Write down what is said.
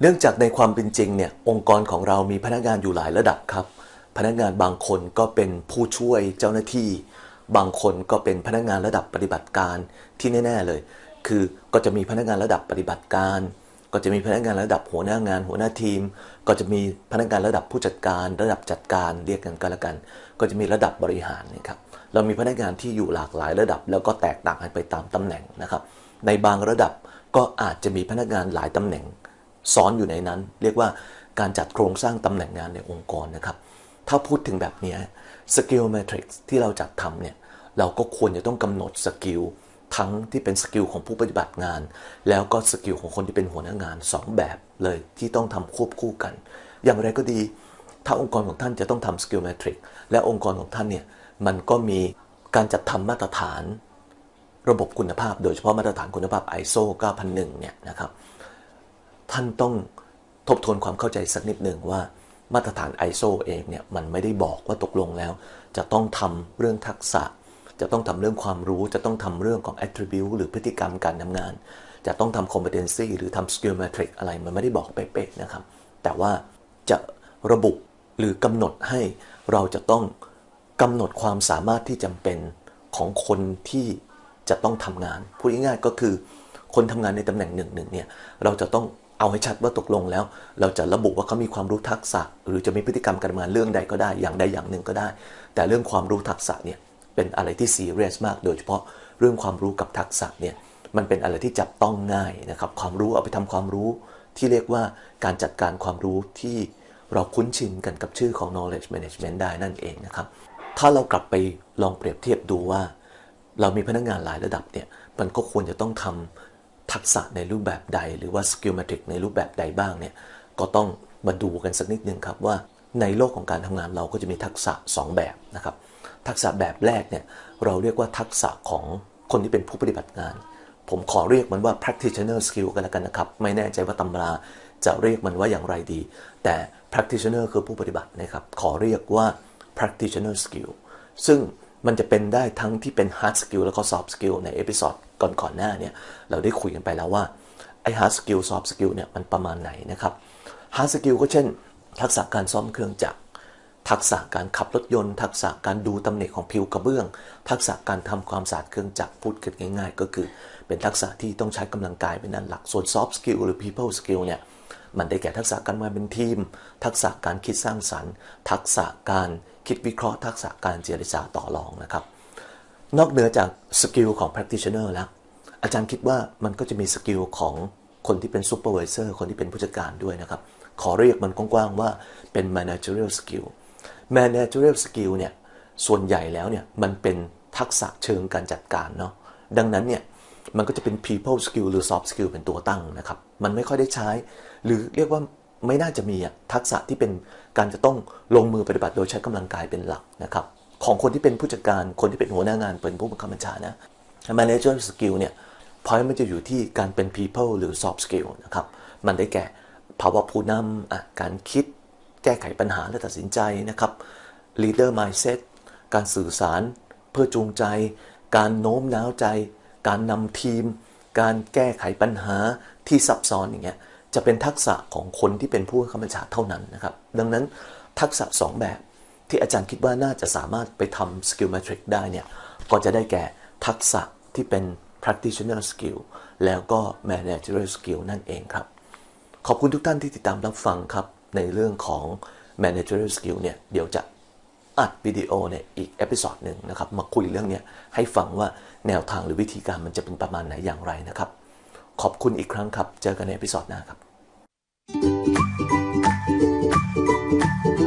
เนื่องจากในความเป็นจริงเนี่ยองค์กรของเรามีพนักงานอยู่หลายระดับครับ พนักงานบางคนก็เป็นผู้ช่วยเจ้าหน้าที่ บางคนก็เป็นพนักงานระดับปฏิบัติการที่แน่ ๆเลย คือก็จะมีพนักงานระดับปฏิบัติการ ก็จะมีพนักงานระดับหัวหน้างาน หัวหน้าทีม ก็จะมีพนักงานระดับผู้จัดการ ระดับจัดการเรียกกันก็แล้วกัน ก็จะมีระดับบริหารนะครับเรามีพนักงานที่อยู่หลากหลายระดับ แล้วก็แตกต่างกันไปตามตำแหน่งนะครับ ในบางระดับก็อาจจะมีพนักงานหลายตำแหน่ง ซ้อนอยู่ในนั้น เรียกว่าการจัดโครงสร้างตำแหน่งงานในองค์กรนะครับ ถ้าพูดถึงแบบนี้สกิลแมทริกซ์ที่เราจัดทำเนี่ยเราก็ควรจะต้องกำหนดสกิลทั้งที่เป็นสกิลของผู้ปฏิบัติงาน แล้วก็สกิลของคนที่เป็นหัวหน้างาน 2 แบบเลยที่ต้องทำควบคู่กัน อย่างไรก็ดี ถ้าองค์กรของท่านจะต้องทำสกิลแมทริกและองค์กรของท่านเนี่ยมันก็มีการจัดทำมาตรฐาน ระบบคุณภาพ โดยเฉพาะมาตรฐานคุณภาพ ISO 9001 เนี่ยนะครับ ท่านต้องทบทวนความเข้าใจสักนิดหนึ่งว่ามาตรฐาน ISO เองเนี่ยมันไม่ได้บอกว่าตกลงแล้ว จะต้องทำเรื่องทักษะ จะต้องทำเรื่องความรู้ จะต้องทำเรื่องของ attribute หรือพฤติกรรมการทำงาน จะต้องทำ competency หรือทำ skill metric อะไรมันไม่ได้บอกเป๊ะๆนะครับ แต่ว่าจะระบุหรือกำหนดให้เราจะต้องกำหนดความสามารถที่จำเป็นของคนที่จะต้องทำงาน พูดง่ายๆก็คือ คนทำงานในตำแหน่งหนึ่งหนึ่งเนี่ยเราจะต้อง เอาให้ชัดว่าตกลงแล้ว เราจะระบุว่าเขามีความรู้ทักษะ หรือจะมีพฤติกรรมการงานเรื่องใดก็ได้อย่างใดอย่างหนึ่งก็ได้ แต่เรื่องความรู้ทักษะเนี่ยเป็นอะไรที่ซีเรียสมาก โดยเฉพาะเรื่องความรู้กับทักษะเนี่ยมันเป็นอะไรที่จับต้องง่ายนะครับความรู้เอาไปทำความรู้ที่เรียกว่าการจัดการความรู้ที่เราคุ้นชินกันกับชื่อของ knowledge management ได้นั่นเองนะครับ ถ้าเรากลับไปลองเปรียบเทียบดูว่า เรามีพนักงานหลายระดับเนี่ย มันก็ควรจะต้องทำ ทักษะในรูปแบบใด หรือว่า skill metric ในรูปแบบใดบ้างเนี่ยก็ต้องมาดูกันสักนิดนึงครับว่าในโลกของการทำงานเราก็จะมีทักษะ 2 แบบนะครับ ทักษะแบบแรกเนี่ยเราเรียกว่าทักษะของคนที่เป็นผู้ปฏิบัติงาน ผมขอเรียกมันว่า practitioner skill กันแล้วกันนะครับ ไม่แน่ใจว่าตำราจะเรียกมันว่าอย่างไรดี แต่ practitioner คือผู้ปฏิบัตินะครับ ขอเรียกว่า practitioner skill ซึ่งมันจะเป็นได้ทั้งที่เป็น hard skill แล้วก็ soft skill ในเอพิซอด ก่อนๆหน้าเนี่ยเราได้คุยกันไปแล้วว่าไอ้ hard skill soft skill เนี่ยมันประมาณไหนนะครับ hard skill ก็เช่น ทักษะการซ่อมเครื่องจักร ทักษะการขับรถยนต์ ทักษะการดูตำแหน่งของผิวกระเบื้อง ทักษะการทำความสะอาดเครื่องจักรพูดกันง่าย ๆ ก็คือเป็นทักษะที่ต้องใช้กำลังกายเป็นด้านหลักส่วน soft skill หรือ people skill เนี่ยมันได้แก่ทักษะการมาเป็นทีม ทักษะการคิดสร้างสรรค์ ทักษะการคิดวิเคราะห์ ทักษะการเจรจาต่อรองนะครับ นอกเหนือจากสกิลของ practitioner แล้ว อาจารย์คิดว่ามันก็จะมีสกิลของคนที่เป็น supervisor คนที่เป็นผู้จัดการด้วยนะครับ ขอเรียกมันกว้างๆว่าเป็น managerial skill managerial skill เนี่ย ส่วนใหญ่แล้วเนี่ย มันเป็นทักษะเชิงการจัดการเนาะดังนั้นเนี่ย มันก็จะเป็น people skill หรือ soft skill เป็นตัวตั้งนะครับ มันไม่ค่อยได้ใช้ หรือเรียกว่าไม่น่าจะมีทักษะที่เป็นการจะต้องลงมือปฏิบัติโดยใช้กำลังกายเป็นหลักนะครับ ของคนที่เป็นผู้จัดการคนที่เป็นหัวหน้างานเป็นผู้บังคับบัญชานะ manager skill เนี่ยพอยมันจะอยู่ที่การเป็น people หรือ soft skill นะครับ มันได้แก่ภาวะผู้นำการคิดแก้ไขปัญหาและตัดสินใจนะครับ leader mindset การสื่อสารเพื่อจูงใจ การโน้มน้าวใจ การนำทีม การแก้ไขปัญหาที่ซับซ้อนอย่างเงี้ยจะเป็นทักษะของคนที่เป็นผู้บังคับบัญชาเท่านั้นนะครับ ดังนั้นทักษะ 2 แบบ ที่อาจารย์คิดว่าน่าจะสามารถไปทำ skill matrix ได้เนี่ย ก็จะได้แก่ทักษะที่เป็น practitioner skill แล้วก็ managerial skill นั่นเองครับ ขอบคุณทุกท่านที่ติดตามรับฟังครับ ในเรื่องของ managerial skill เนี่ย เดี๋ยวจะอัดวิดีโอเนี่ยอีกเอพิซอดหนึ่งนะครับ มาคุยเรื่องเนี้ยให้ฟังว่าแนวทางหรือวิธีการมันจะเป็นประมาณไหนอย่างไรนะครับ ขอบคุณอีกครั้งครับ เจอกันในเอพิซอดหน้าครับ thank you